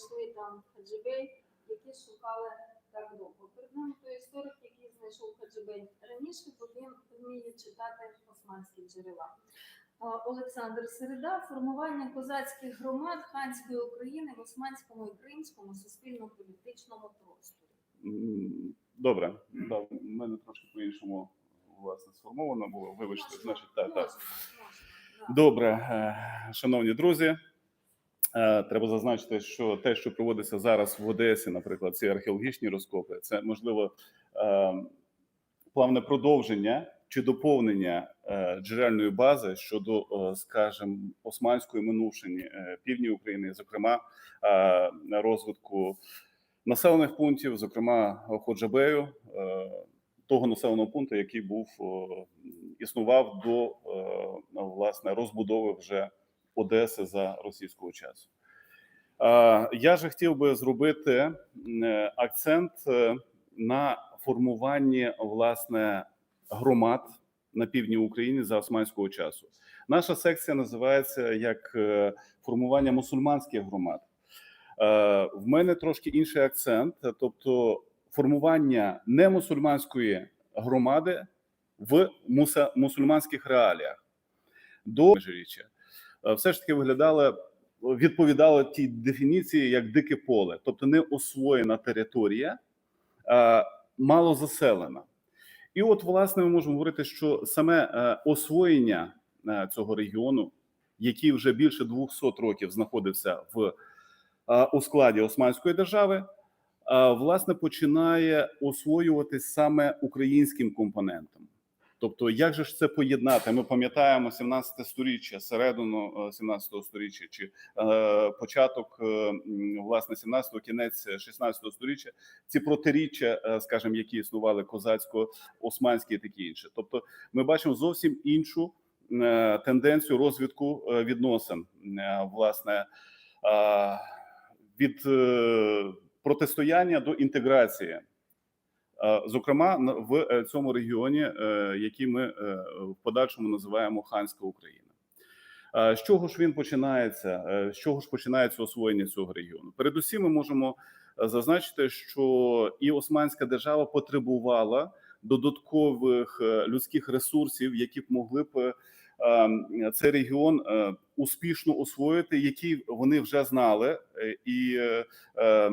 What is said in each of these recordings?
знайшли там хаджибей, які шукали так довго. Перед нами той історик, який знайшов хаджибей раніше, бо він вміє читати османські джерела. Олександр Середа, формування козацьких громад ханської України в османському і кримському суспільно-політичному просторі. Добре, да, в мене трошки по-іншому власне сформовано було. Вибачте, значить, так, так. Добре, е, шановні друзі. Е, Треба зазначити, що те, що проводиться зараз в Одесі, наприклад, ці археологічні розкопи, це можливо е, плавне продовження чи доповнення е, джерельної бази щодо, скажімо, османської минувшини е, півдні України, зокрема розвитку населених пунктів, зокрема Ходжабею, того населеного пункту, який був існував до власне розбудови вже Одеси за російського часу. Я же хотів би зробити е, акцент е, на формуванні власне громад на півдні України за османського часу. Наша секція називається як е, формування мусульманських громад. В мене трошки інший акцент, тобто формування не мусульманської громади в мусульманських реаліях до межиріччя все ж таки виглядало, відповідало тій дефініції як дике поле, тобто не освоєна територія, мало заселена. І от, власне, ми можемо говорити, що саме е, освоєння е, цього регіону, який вже більше 200 років знаходився в е, у складі Османської держави, е, власне починає освоюватись саме українським компонентом. Тобто, як же ж це поєднати? Ми пам'ятаємо 17 сторіччя, середину е, 17 сторіччя, чи е, початок е, власне 17-го, кінець 16 сторіччя, ці протиріччя, е, скажімо, які існували козацько-османські і такі інше. Тобто, ми бачимо зовсім іншу е, тенденцію розвитку е, відносин, е, власне, е, від е, протистояння до інтеграції. Е, Зокрема, в е, цьому регіоні, е, який ми в подальшому називаємо Ханська Україна. З чого ж він починається? З чого ж починається освоєння цього регіону? Передусім, ми можемо зазначити, що і Османська держава потребувала додаткових людських ресурсів, які б могли б цей регіон успішно освоїти, які вони вже знали, е, і е, е,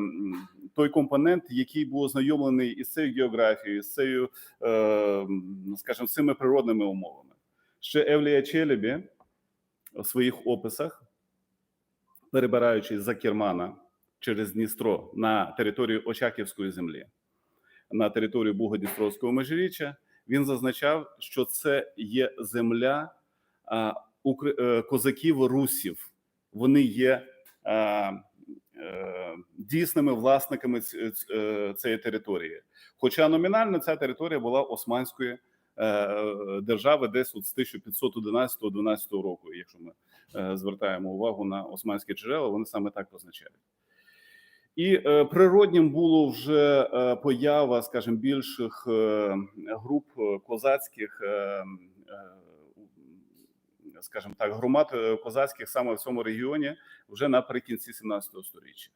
той компонент, який був ознайомлений із цією географією, з цією, е, скажімо, цими природними умовами. Ще Евлія Челебі у своїх описах, перебираючись за Кермана через Дністро на територію Очаківської землі, на територію Бугодністровського межиріччя, він зазначав, що це є земля козаків русів. Вони є а, е, дійсними власниками е, цієї території. Хоча номінально ця територія була Османської е, держави десь от з 1511-12 року, якщо ми е, звертаємо увагу на османські джерела, вони саме так позначають. І е, природнім було вже е, поява, скажімо, більших е, груп е, козацьких, е, е, скажімо так, громад е, козацьких саме в цьому регіоні вже наприкінці 17 століття.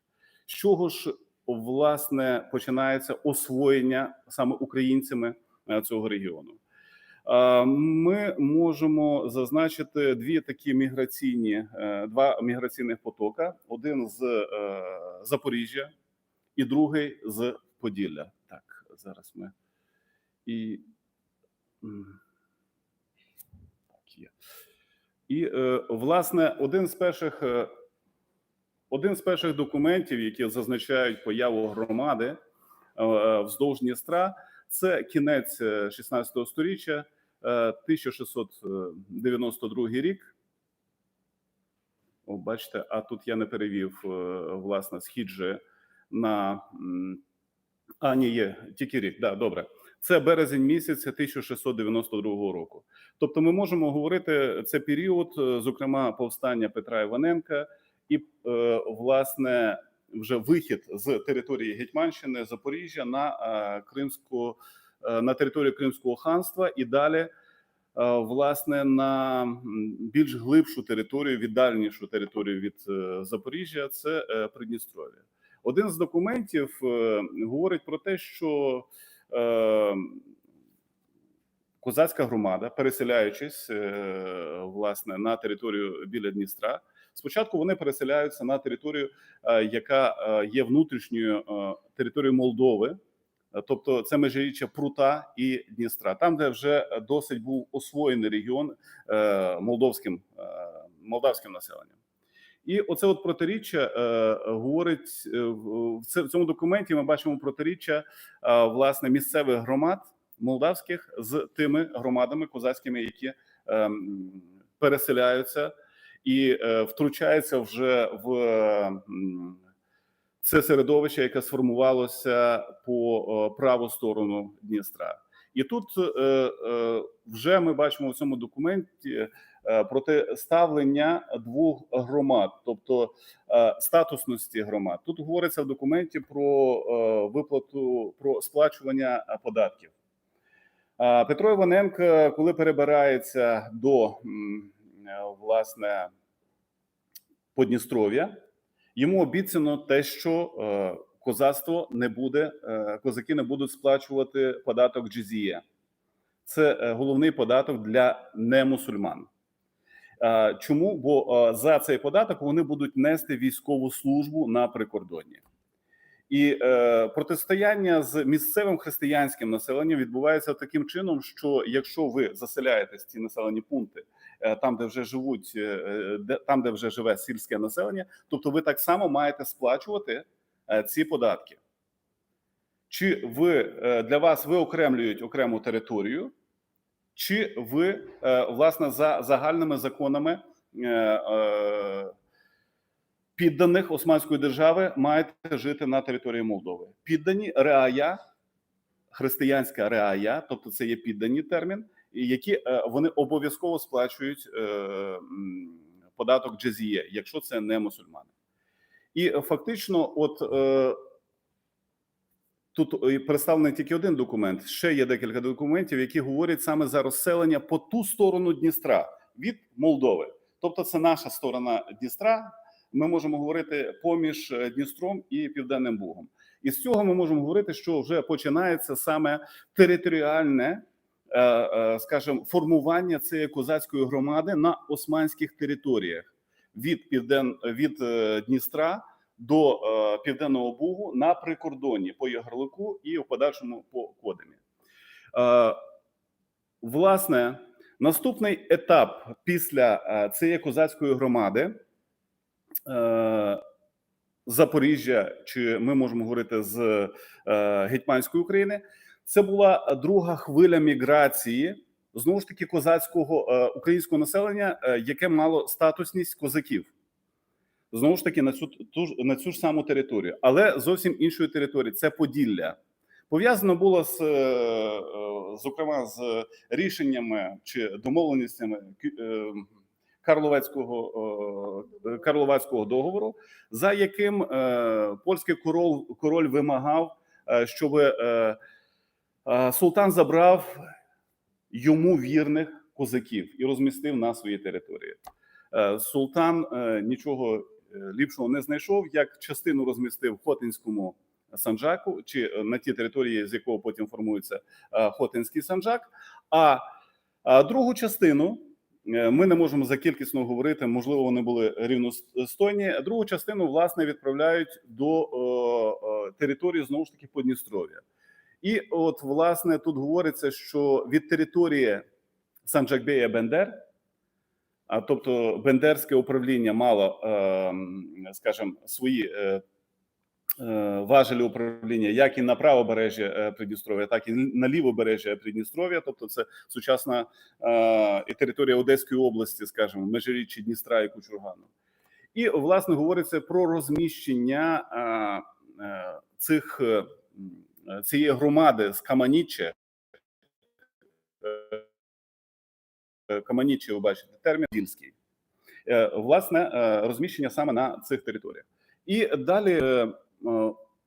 З чого ж власне починається освоєння саме українцями е, цього регіону? Ми можемо зазначити дві такі міграційні, е, два міграційних потока: один з Запоріжжя і другий з Поділля. Так, зараз ми і так є. І е, власне один з перших е, один з перших документів, які зазначають появу громади е, вздовж Дністра, це кінець е, 16 століття, е, 1692 рік. О, бачите, а тут я не перевів власне схід же на а, ні, є тільки рік. Да, добре. Це березень місяця 1692 року. Тобто, ми можемо говорити це період, е, зокрема, повстання Петра Іваненка, і е, власне вже вихід з території Гетьманщини Запоріжжя на е, Кримську на територію Кримського ханства і далі власне на більш глибшу територію, віддальнішу територію від Запоріжжя, це Придністров'я. Один з документів говорить про те, що козацька громада, переселяючись е, власне на територію біля Дністра, спочатку вони переселяються на територію, е, яка е, є внутрішньою територією Молдови. Тобто це межиріччя Прута і Дністра, там, де вже досить був освоєний регіон молдовським молдавським населенням. І оце от протиріччя е, говорить е, в в цьому документі. Ми бачимо протиріччя е, власне місцевих громад молдавських з тими громадами козацькими, які ем, переселяються і е, втручаються вже в м, це середовище, яке сформувалося по е, праву сторону Дністра. І тут е, е, вже ми бачимо в цьому документі е, протиставлення двох громад, тобто е, статусності громад. Тут говориться в документі про е, виплату про сплачування податків. Петро Іваненко, коли перебирається до власне Подністров'я, йому обіцяно те, що козацтво не буде, козаки не будуть сплачувати податок джизія. Це е, головний податок для немусульман. Е, Чому? Бо е, за цей податок вони будуть нести військову службу на прикордонні. І е, протистояння з місцевим християнським населенням відбувається таким чином, що якщо ви заселяєтесь ці населені пункти, е, там, де вже живуть, е, де там, де вже живе сільське населення, тобто ви так само маєте сплачувати е, ці податки. Чи ви е, для вас виокремлюють окрему територію, чи ви е, власне за загальними законами е, е, підданих Османської держави маєте жити на території Молдови? Піддані реая, християнська реая, тобто це є піддані термін, які вони обов'язково сплачують податок джезіє, якщо це не мусульмани. І фактично, от тут е, представлений тільки один документ. Ще є декілька документів, які говорять саме за розселення по ту сторону Дністра від Молдови. Тобто, це наша сторона Дністра. Ми можемо говорити поміж е, Дністром і Південним Бугом. І з цього ми можемо говорити, що вже починається саме територіальне, е, скажімо, формування цієї козацької громади на османських територіях від півден від Дністра до е, південного бугу на прикордонні по Ягорлику і в подальшому по Кодемі. Е, власне, наступний етап після е, цієї козацької громади. Запоріжжя, чи ми можемо говорити з е, гетьманської України, це була друга хвиля міграції знову ж таки козацького е, українського населення, е, яке мало статусність козаків. Знову ж таки, на цю ту на цю ж саму територію, але зовсім іншої території це Поділля. Пов'язано було з, е, е, зокрема, з рішеннями чи домовленостями е, Карловецького Карловецького договору, за яким польський король, король вимагав, щоб султан забрав йому вірних козаків і розмістив на своїй території. Султан нічого ліпшого не знайшов, як частину розмістив в Хотинському санджаку, чи е, на тій території, з якого потім формується е, Хотинський санджак. А, другу частину е, ми не можемо за кількісно говорити, можливо, вони були рівностойні. Другу частину власне відправляють до е, е, території знову ж таки Подністров'я. І от власне тут говориться, що від території Санджакбея Бендер, а тобто Бендерське управління мало, е, скажімо, свої е, е, важелі управління, як і на правобережжя Придністров'я, так і на лівобережжя Придністров'я, тобто це сучасна і територія Одеської області, скажімо, межиріччя Дністра і Кучургану. І власне говориться про розміщення цих цієї громади з Каманіччя. Е, Каманіччя, ви бачите, термін Дільський. Е, Власне, е, розміщення саме на цих територіях. І далі,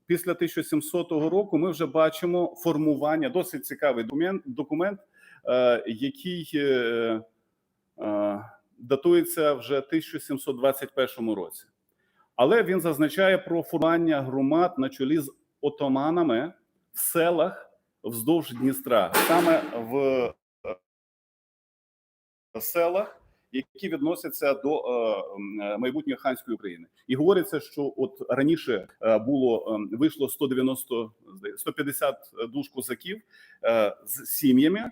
після 1700 року, ми вже бачимо формування, досить цікавий документ, документ який датується вже 1721 році. Але він зазначає про формування громад на чолі з отоманами в селах вздовж Дністра, саме в селах, які відносяться до е, майбутньої ханської України, і говориться, що от раніше е, було е, вийшло 190, здається, 150 душ козаків е, з сім'ями,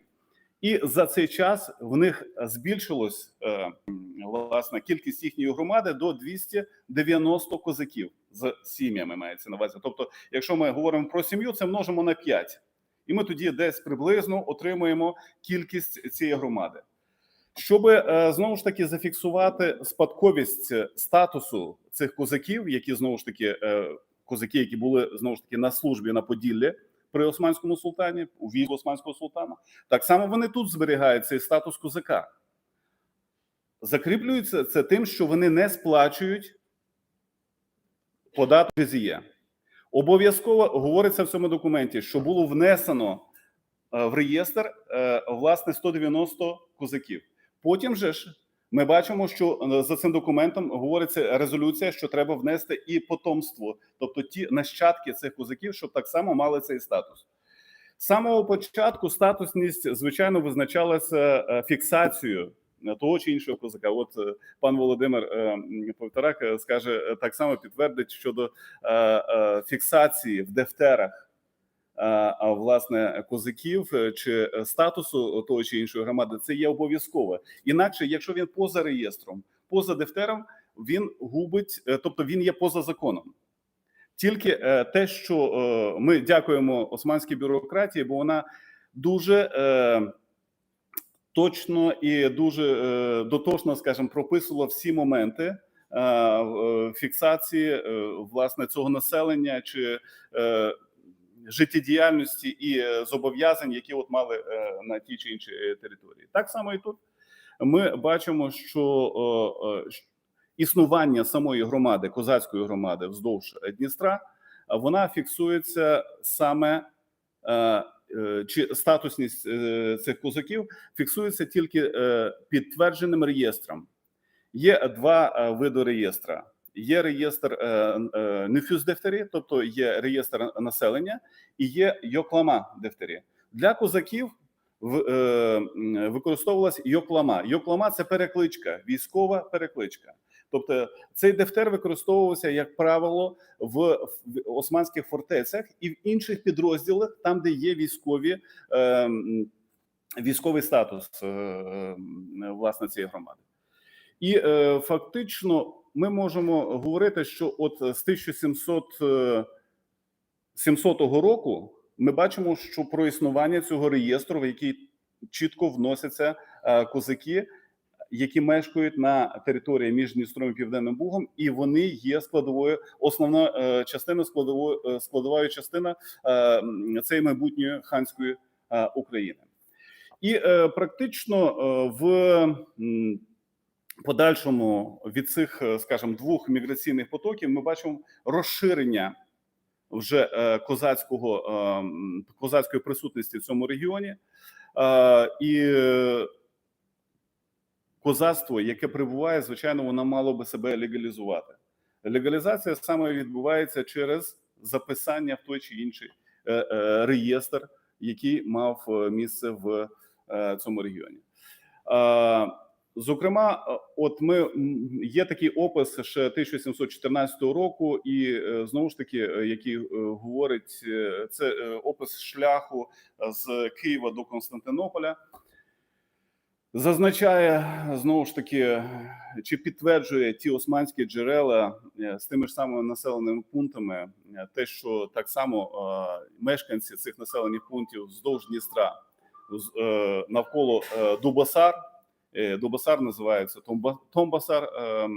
і за цей час в них збільшилось е, м, власне кількість їхньої громади до 290 козаків з сім'ями. Мається на увазі. Тобто, якщо ми говоримо про сім'ю, це множимо на 5. і ми тоді десь приблизно отримуємо кількість цієї громади. Щоб е, знову ж таки зафіксувати спадковість статусу цих козаків, які знову ж таки е, козаки, які були знову ж таки на службі на Поділлі при Османському султані, у війську Османського султана, так само вони тут зберігають цей статус козака. Закріплюється це тим, що вони не сплачують податок жезія. Обов'язково говориться в цьому документі, що було внесено е, в реєстр власне 190 козаків. Потім же ж ми бачимо, що е, за цим документом говориться резолюція, що треба внести і потомство, тобто ті нащадки цих козаків, щоб так само мали цей статус. З самого початку статусність звичайно визначалася е, фіксацією того чи іншого козака. От е, пан Володимир е, Повторак е, скаже е, так само підтвердить щодо е, е, фіксації в дефтерах е, а, власне козаків е, чи е, статусу того чи іншої громади. Це є обов'язково. Інакше, якщо він поза реєстром, поза дефтером, він губить, е, тобто він є поза законом. Тільки те, що ми дякуємо османській бюрократії, бо вона дуже точно і дуже дотошно, скажімо, прописувала всі моменти фіксації власне цього населення чи життєдіяльності і е, зобов'язань, які от мали е, на тій чи іншій е, території. Так само і тут ми бачимо, що існування самої громади, козацької громади вздовж Дністра, вона фіксується саме чи статусність цих козаків фіксується тільки підтвердженим реєстром. Є два види реєстра. Є реєстр е, е, нефюз-дефтері, тобто є реєстр населення, і є йоклама дефтері. Для козаків е, використовувалась йоклама. Йоклама це перекличка, військова перекличка. Тобто цей дефтер використовувався, як правило, в, османських фортецях і в інших підрозділах, там, де є військові е, військовий статус власне цієї громади. І е, фактично ми можемо говорити, що от з 1700 е, 700 року ми бачимо, що про існування цього реєстру, в який чітко вносяться е, козаки, які мешкають на території між Дністром і Південним Бугом, і вони є складовою, основна е, частина складовою е, складовою частина е, цієї майбутньої ханської е, України. І е, практично е, в подальшому від цих, е, скажімо, двох міграційних потоків ми бачимо розширення вже е, козацького е, козацької присутності в цьому регіоні, і козацтво, яке прибуває, звичайно, воно мало би себе легалізувати. Легалізація саме відбувається через записання в той чи інший реєстр, який мав місце в цьому регіоні. Зокрема, е, от ми є такий опис ще 1714 року, і е, знову ж таки, е, який говорить це опис шляху з Києва до Константинополя. Зазначає знову ж таки, чи підтверджує ті османські джерела з тими ж самими населеними пунктами, те, що так само мешканці цих населених пунктів вздовж Дністра навколо е, Е, називається Томба- Томбасар, е,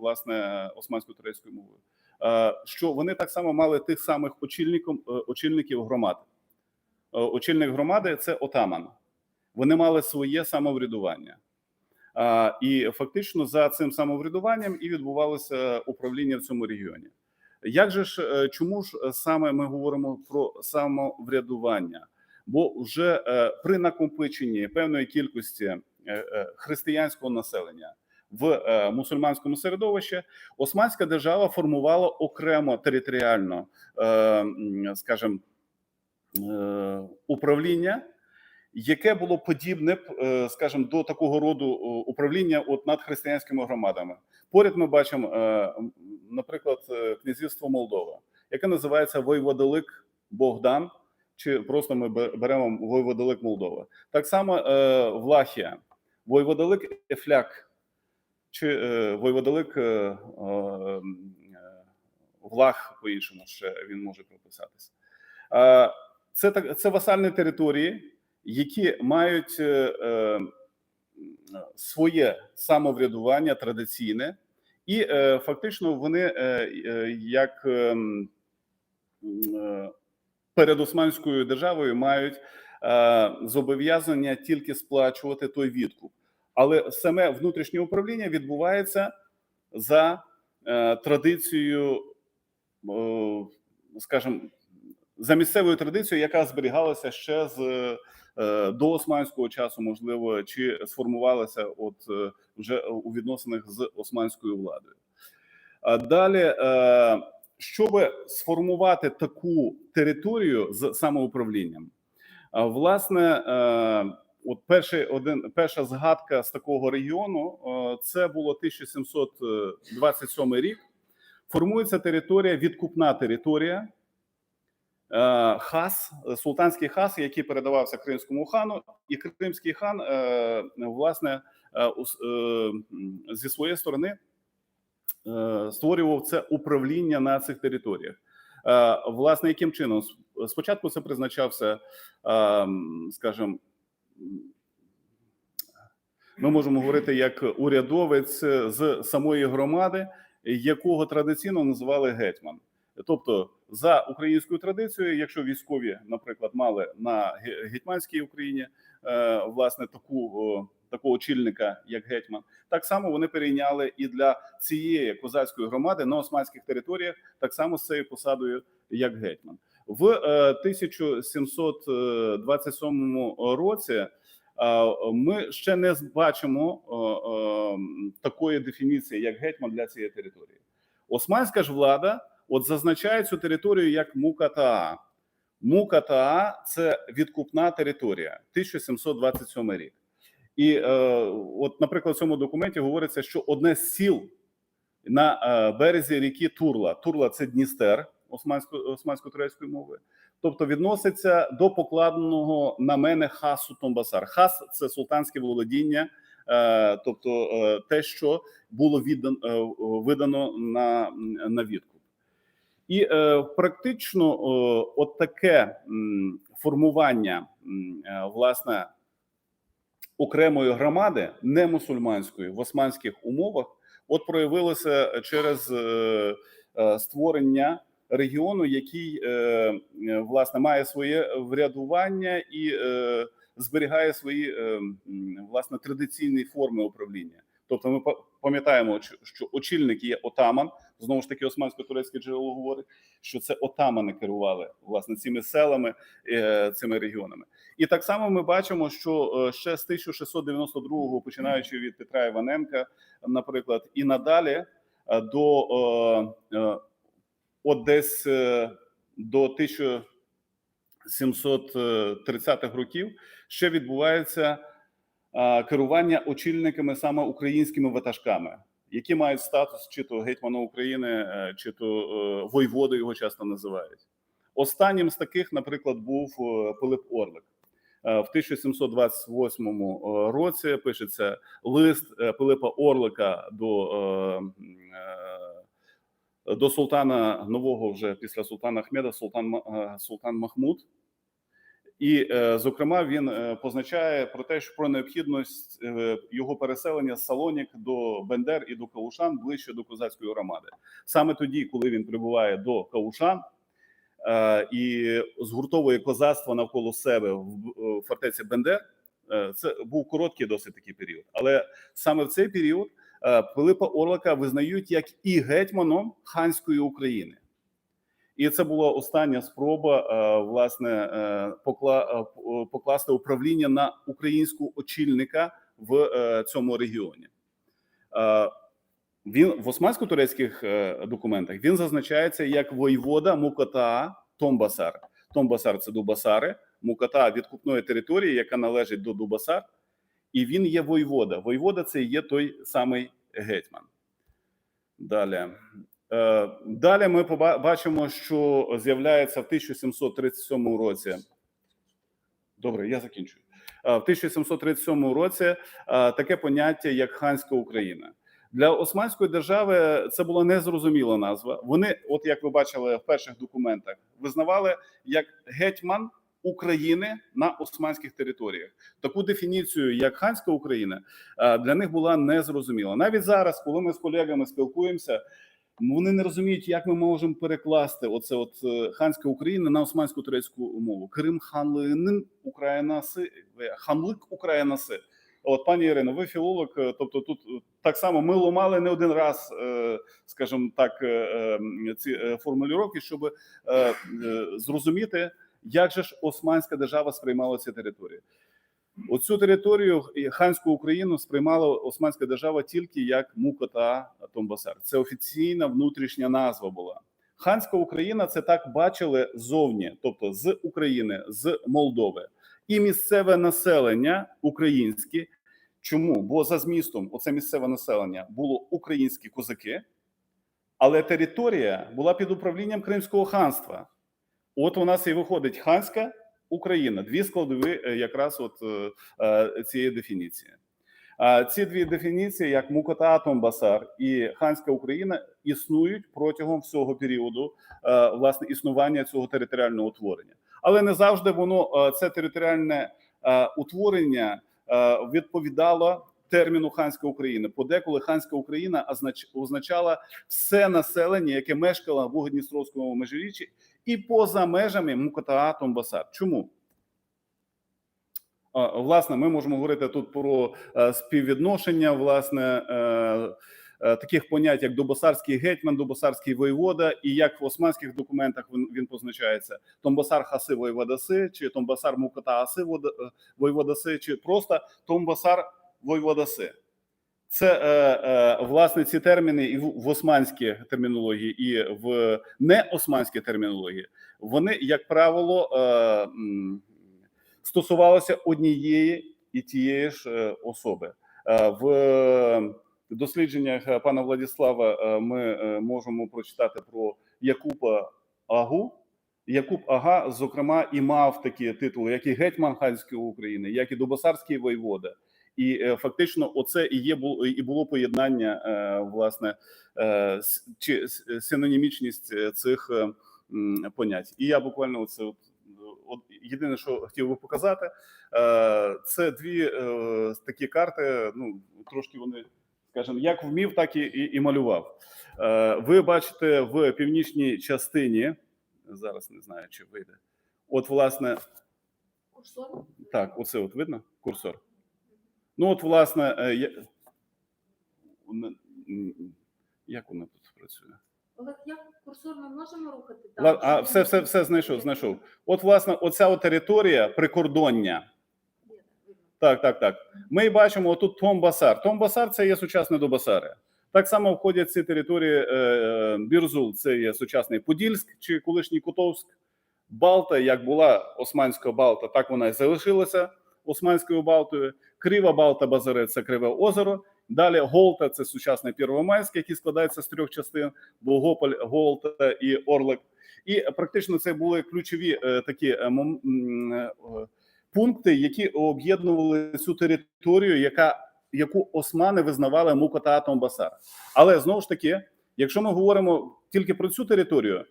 власне, османсько-турецькою мовою. Е, Що вони так само мали тих самих очільником, е, очільників громад. Очільник громади це отаман. Вони мали своє самоврядування. І фактично за цим самоврядуванням і відбувалося управління в цьому регіоні. Як же ж чому ж саме ми говоримо про самоврядування? Бо вже при накопиченні певної кількості християнського населення в е, мусульманському середовищі Османська держава формувала окремо територіально, е, скажімо, е, управління, яке було подібне, е, скажімо, до такого роду управління от над християнськими громадами. Поряд ми бачимо, е, наприклад, е, князівство Молдова, яке називається Войводолик Богдан, чи просто ми беремо Войводолик Молдова. Так само е, Влахія, Войводолик Ефляк, чи Войводолик е, е, е, Влах по-іншому ще він може прописатися. Це так, це васальні території, які мають е, своє самоврядування традиційне, і е, фактично вони е, як е, е, перед Османською державою мають е, зобов'язання тільки сплачувати той відкуп, але саме внутрішнє управління відбувається за е, традицією, е, скажімо, за місцевою традицією, яка зберігалася ще з е, до османського часу, можливо, чи сформувалася от е, вже у відносинах з османською владою. А далі, щоб сформувати таку територію з самоуправлінням, власне, от перший один перша згадка з такого регіону е, це було 1727 рік. Формується територія, відкупна територія. Е, Хас, султанський хас, який передавався кримському хану, і кримський хан, е, власне, е, е, зі своєї сторони е, створював це управління на цих територіях. Е, Власне, яким чином? Спочатку це призначався, е, скажімо, ми можемо говорити як урядовець з самої громади, якого традиційно називали гетьман. Тобто, за українською традицією, якщо військові, наприклад, мали на гетьманській Україні е, власне таку такого очільника, як гетьман, так само вони перейняли і для цієї козацької громади на османських територіях, так само з цією посадою, як гетьман. В е, 1727 році е, ми ще не бачимо е, е, такої дефініції, як гетьман для цієї території. Османська ж влада от зазначає цю територію як Мукатаа. Мукатаа це відкупна територія, 1727 рік. І е, от, наприклад, в цьому документі говориться, що одне з сіл на е, березі ріки Турла. Турла це Дністер османсько, османсько-турецької мови. Тобто відноситься до покладеного на мене хасу Томбасар. Хас це султанське володіння, е, тобто е, те, що було віддано, е, видано на, на відкуп. І практично от таке формування власне окремої громади, не мусульманської в османських умовах, от проявилося через створення регіону, який е, е, власне має своє врядування і е, зберігає свої власне традиційні форми управління. Тобто, ми пам'ятаємо, що- очільник є отаман. Знову ж таки, османсько-турецьке джерело говорить, що це отамани керували власне цими селами, цими регіонами. І так само ми бачимо, що ще з 1692-го, починаючи від Петра Іваненка, наприклад, і надалі до от десь е, до 1730-х років ще відбувається е, керування очільниками саме українськими ватажками, які мають статус чи то гетьмана України, е, чи то воєводи його часто називають. Останнім з таких, наприклад, був Пилип Орлик. В 1728 році пишеться лист Пилипа Орлика до, до султана нового вже після султана Ахмеда, султан, е, султан Махмуд. І, е, зокрема, він е, позначає про те, що про необхідність його переселення з Салонік до Бендер і до Каушан ближче до козацької громади. Саме тоді, коли він прибуває до Каушан е, і згуртовує козацтво навколо себе в фортеці Бендер, це був короткий досить такий період. Але саме в цей період Пилипа Орлика визнають як і гетьманом ханської України. І це була остання спроба е, власне е, покла- е, покласти управління на українського очільника в е, цьому регіоні. Е, Він в османсько-турецьких е, документах він зазначається як воєвода Муката Томбасар. Томбасар це Дубасари, Муката відкупної території, яка належить до Дубасар, і він є воєвода. Воєвода це є той самий гетьман. Далі. Е, Далі ми бачимо, що з'являється в 1737 році. Добре, я закінчую. Е, В 1737 році е, таке поняття як ханська Україна. Для Османської держави це була незрозуміла назва. Вони, от як ви бачили в перших документах, визнавали як гетьман України на османських територіях. Таку дефініцію, як ханська Україна, е, для них була незрозуміла. Навіть зараз, коли ми з колегами спілкуємося, вони не розуміють, як ми можемо перекласти оце от е, ханська Україна на османську турецьку мову. Крим ханлинин Українаси, ханлик Українаси. От пані Ірино, ви філолог, е, тобто тут так само ми ламали не один раз, скажімо так, е, е, ці формулювання, щоб зрозуміти, як же ж Османська держава сприймала ці території. Оцю територію ханську Україну сприймала Османська держава тільки як Мукота Томбасар. Це офіційна внутрішня назва була. Ханська Україна це так бачили зовні, тобто з України, з Молдови, і місцеве населення українське. Чому? Бо за змістом, оце місцеве населення було українські козаки, але територія була під управлінням Кримського ханства. От у нас і виходить ханська Україна, дві складові е, якраз от е, е, цієї дефініції. Ці дві дефініції, як Мукота Томбасар і Ханська Україна, існують протягом всього періоду власне існування цього територіального утворення. Але не завжди воно це територіальне утворення відповідало терміну ханська Україна. Подеколи ханська Україна означала все населення, яке мешкало в Угодністровському межиріччі і поза межами Мукота Томбасар. Чому? Власне, ми можемо говорити тут про е, співвідношення, власне, е, е, таких понять, як Дубосарський гетьман, Дубосарський воєвода, і як в османських документах він, позначається Томбасар Хаси воєводаси, чи Томбасар Муката Аси вода- воєводаси, чи просто Томбасар воєводаси. Це е, е, власне ці терміни і в, в османській термінології, і в неосманській термінології, вони, як правило, е, стосувалися однієї і тієї ж е, особи. Е, В дослідженнях пана Владислава е, ми можемо прочитати про Якупа Агу. Якуб Ага, зокрема, і мав такі титули, як і гетьман ханської України, як і Дубосарський воєвода. І е, фактично, оце і є і було поєднання е, власне е, чи синонімічність цих понять. І я буквально оце от, от єдине, що хотів би показати, це дві такі карти. Ну трошки вони, скажімо, як вмів, так і, і, і малював. Ви бачите в північній частині. Зараз не знаю, чи вийде. От, власне, Курсор. так, оце от видно курсор. Ну, от, власне, е, я... вона- як воно тут працює? Олег, як курсор ми можемо рухати? А, все, все, все знайшов, знайшов. От, власне, оця от територія прикордоння. Так, так, так. Ми бачимо отут Томбасар. Томбасар це є сучасне Дубасари. Так само входять ці території е, е, Бірзул, це є сучасний Подільськ чи колишній Кутовськ. Балта, як була Османська Балта, так вона і залишилася Османською Балтою. Крива Балта Базаре це Криве озеро. Далі Голта це сучасний Первомайськ, який складається з трьох частин: Богополь, Голта і Орлик. І практично це були ключові е, такі е, е, пункти, які об'єднували цю територію, яка яку османи визнавали Мукотаатом Басар. Але знову ж таки, якщо ми говоримо тільки про цю територію,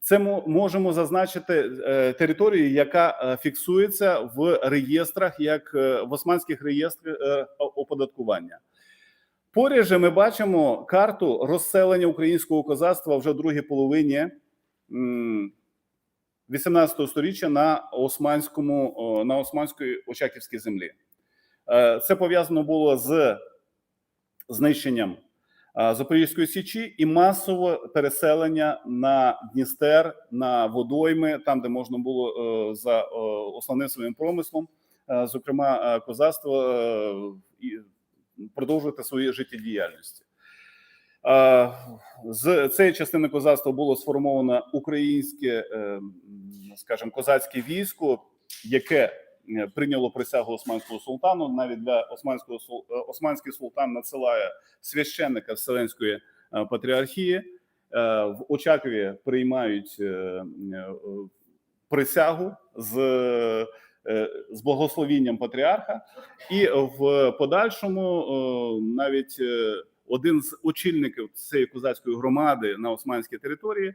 це ми можемо зазначити е, територію, яка е, фіксується в реєстрах, як е, в османських реєстрах оподаткування. Поряд же ми бачимо карту розселення українського козацтва вже в другій половині м, 18 століття на османському на османської очаківській землі. Це пов'язано було з знищенням Запорізької січі і масове переселення на Дністер, на водойми, там, де можна було е, за е, основним своїм промислом, е, зокрема козацтво, і продовжувати свої життєдіяльності. З цієї частини козацтва було сформовано українське, скажімо, козацьке військо, яке прийняло присягу османського султану. Навіть для османського е, османський султан надсилає священника Вселенської е, патріархії. Е, В Очакові приймають е, е, присягу з, е, з благословінням патріарха, і в подальшому е, навіть е, один з очільників цієї козацької громади на османській території, е, е,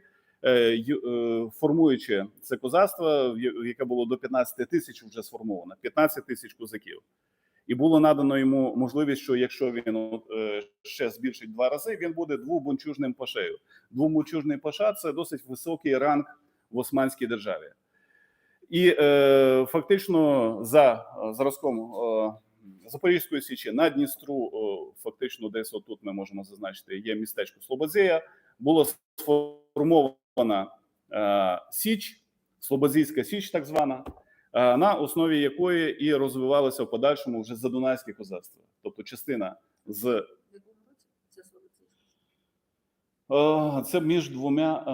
формуючи це козацтво, яке було до 15 тисяч вже сформовано, 15 тисяч козаків. І було надано йому можливість, що якщо він е, ще збільшить два рази, він буде двобунчужним пашею. Двобунчужний паша це досить високий ранг в Османській державі. І е, фактично за е, зразком е, Запорізької січі на Дністру, е, фактично, десь отут ми можемо зазначити, є містечко Слободзія, була сформована е, Січ, Слободзійська Січ, так звана, е, на основі якої і розвивалося в подальшому вже задунайське козацтво. Тобто частина з це? Е, між двома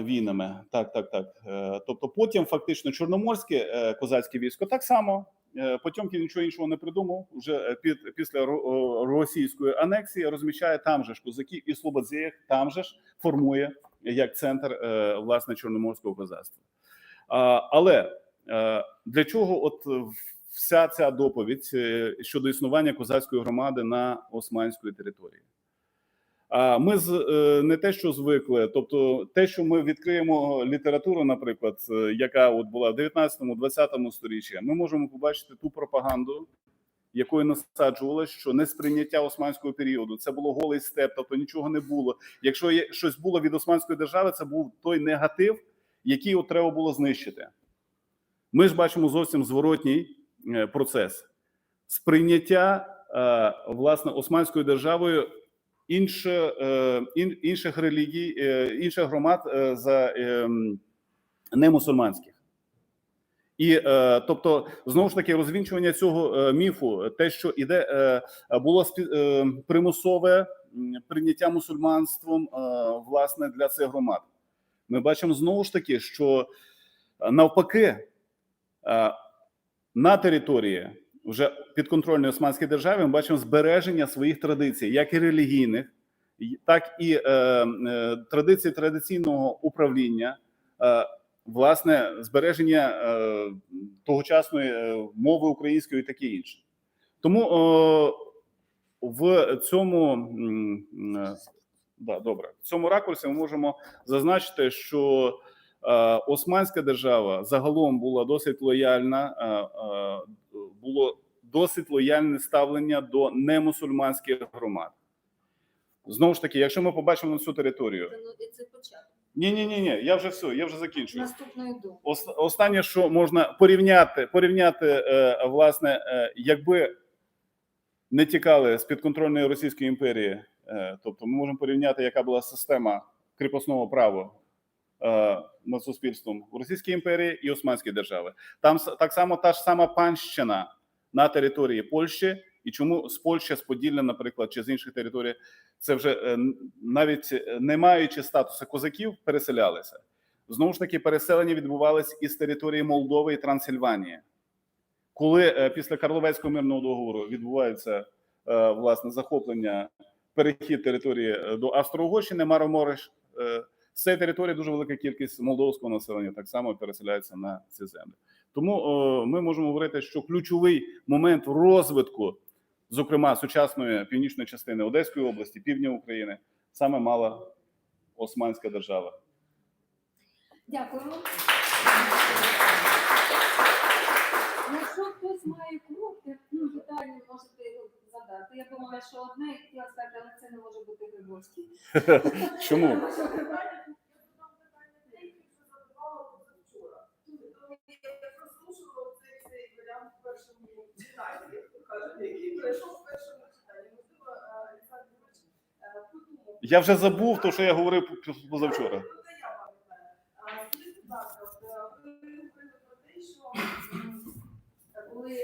е, війнами. Так, так, так. Е, Тобто, потім фактично чорноморське е, козацьке військо так само. Е, Потьомкін нічого іншого не придумав. Вже е, під після російської анексії розміщає там же ж козаків і Слободзіях там же ж формує як центр е, власне чорноморського козацтва. Але е, для чого от вся ця доповідь е, щодо існування козацької громади на османської території? Ми з не те, що звикли, тобто те, що ми відкриємо літературу, наприклад, яка от була в 19-20 сторіччі, ми можемо побачити ту пропаганду, якою насаджувалось, що несприйняття османського періоду це було голий степ, тобто нічого не було. Якщо щось було від османської держави, це був той негатив, який от треба було знищити. Ми ж бачимо зовсім зворотній е, процес сприйняття е, власне османською державою інше, е, інших релігій, інших громад за е, м, немусульманських. І е, тобто, знову ж таки, розвінчування цього е, міфу, те, що іде, е, було спі- е, примусове прийняття мусульманством е, власне для цих громад. Ми бачимо знову ж таки, що е, навпаки, е, на території вже підконтрольної Османської держави ми бачимо збереження своїх традицій, як і релігійних, так і е, е, традиції традиційного управління, е, власне, збереження е, тогочасної е, мови української і таке інше. Тому в цьому е, да, добре, в цьому ракурсі ми можемо зазначити, що Османська держава загалом була досить лояльна, було досить лояльне ставлення до немусульманських громад. Знову ж таки, якщо ми побачимо на цю територію, Це, ну, початок ні, ні, ні, ні, я вже все, я вже закінчую. наступної думки. Ос- Останнє, що можна порівняти, порівняти, е, власне, е, якби не тікали з підконтрольної Російської імперії, е, тобто ми можемо порівняти, яка була система кріпосного права е, над суспільством в Російській імперії і Османській держави. Там так само та ж сама панщина на території Польщі, і чому з Польщі, з Поділля, наприклад, чи з інших територій, це вже е, навіть е, не маючи статусу козаків, переселялися. Знову ж таки, переселення відбувалось із території Молдови і Трансильванії. Коли е, після Карловецького мирного договору відбувається власне захоплення, перехід території до Австро-Угорщини, Маромориш, з цієї території дуже велика кількість молдовського населення так само переселяється на ці землі. Тому ми можемо говорити, що ключовий момент розвитку, зокрема сучасної північної частини Одеської області, півдня України, саме мала Османська держава. Дякуємо. Якщо хтось має коротке ну, питання, можете його задати. Я думала, що одне я сказати, але це не може бути Грибовський. Чому? Тому що прослушувала цей варіант в першому читанні, я вже забув, то що я говорив позавчора. Скажіть, будь ласка, е, ви говорили про те, що коли